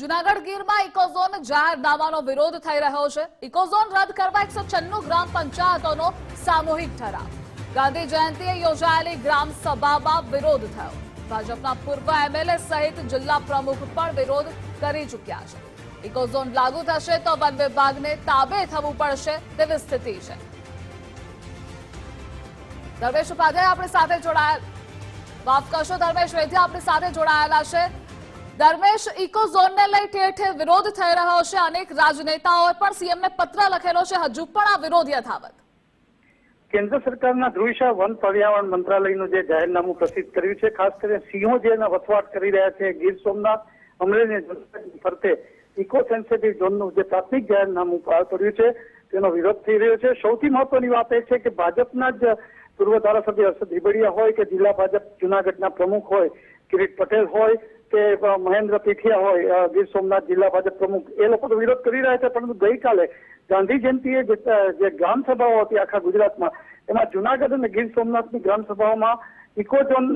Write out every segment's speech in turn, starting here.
જુનાગઢ ગીરમાં ઇકોઝોન જાહેરનામાનો વિરોધ થઈ રહ્યો છે. ઇકોઝોન રદ કરવા એકસો છન્નું ગ્રામ પંચાયતોનો સામૂહિક ઠરાવ. ગાંધી જયંતિએ યોજાયેલી ગ્રામ સભામાં વિરોધ થયો. ભાજપના પૂર્વ એમએલએ સહિત જિલ્લા પ્રમુખ પણ વિરોધ કરી ચૂક્યા છે. ઇકોઝોન લાગુ થશે તો વન વિભાગને તાબે થવું પડશે તેવી સ્થિતિ છે. ધર્મેશ ઉપાધ્યાય આપણી સાથે જોડાયેલ માફ કરશો ધર્મેશ વૈદ્ય આપણી સાથે જોડાયેલા છે. ધર્મેશ ઇકો ઝોનને લઈ ઠેર ઠેર વિરોધ થઈ રહ્યો છે. અનેક રાજનેતાઓએ પણ સીએમને પત્ર લખેલો છે. હજુ પણ આ વિરોધ યથાવત. કેન્દ્ર સરકારના ધ્રુવિશા વન પર્યાવરણ મંત્રાલયનું જે જાહેરનામું પ્રસિદ્ધ કર્યું છે, ખાસ કરીને સિંહો જે વસવાટ કરી રહ્યા છે, ગીર સોમનાથ અમરેલી ફરતે ઇકો સેન્સિટિવ ઝોનનું જે પ્રાથમિક જાહેરનામું બહાર પડ્યું છે, તેનો વિરોધ થઈ રહ્યો છે. સૌથી મહત્વની વાત એ છે કે ભાજપના જ પૂર્વ ધારાસભ્ય હર્ષદ હિબડિયા હોય કે જિલ્લા ભાજપ જુનાગઢના પ્રમુખ હોય, કિરીટ પટેલ હોય કે મહેન્દ્ર પીઠિયા હોય ગીર સોમનાથ જિલ્લા ભાજપ પ્રમુખ, એ લોકો તો વિરોધ કરી રહ્યા છે, પરંતુ ગઈકાલે ગાંધી જયંતિએ જે ગ્રામ સભાઓ હતી આખા ગુજરાતમાં, એમાં જુનાગઢ અને ગીર સોમનાથની ગ્રામ સભાઓમાં ઇકોઝોન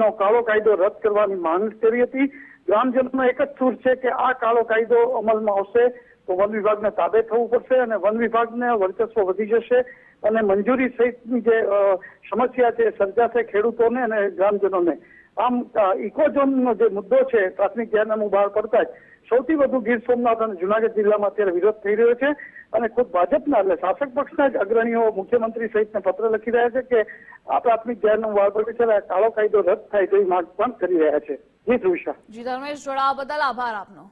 નો કાળો કાયદો રદ કરવાની માંગ કરી હતી. ગ્રામજનોનો એક જ સૂર છે કે આ કાળો કાયદો અમલમાં આવશે તો વન વિભાગને તાબે થવું પડશે અને વન વિભાગને વર્ચસ્વ વધી જશે અને મંજૂરી સહિતની જે સમસ્યા છે સર્જાશે ખેડૂતોને અને ગ્રામજનોને આમ ઇકોઝોનનો જે મુદ્દો છે, પ્રાથમિક જાહેરનામું બહાર પડતા જ, સૌથી વધુ ગીર સોમનાથ અને જુનાગઢ જિલ્લામાં અત્યારે વિરોધ થઈ રહ્યો છે અને ખુદ ભાજપના એટલે શાસક પક્ષના જ અગ્રણીઓ મુખ્યમંત્રી સહિતને પત્ર લખી રહ્યા છે કે આ પ્રાથમિક જાહેરનામું બહાર પડ્યું છે કાળો કાયદો રદ થાય તેવી માંગ પણ કરી રહ્યા છે. જી ધ્રુવિશા. જી, ધર્મેશ જોડાવા બદલ આભાર આપનો.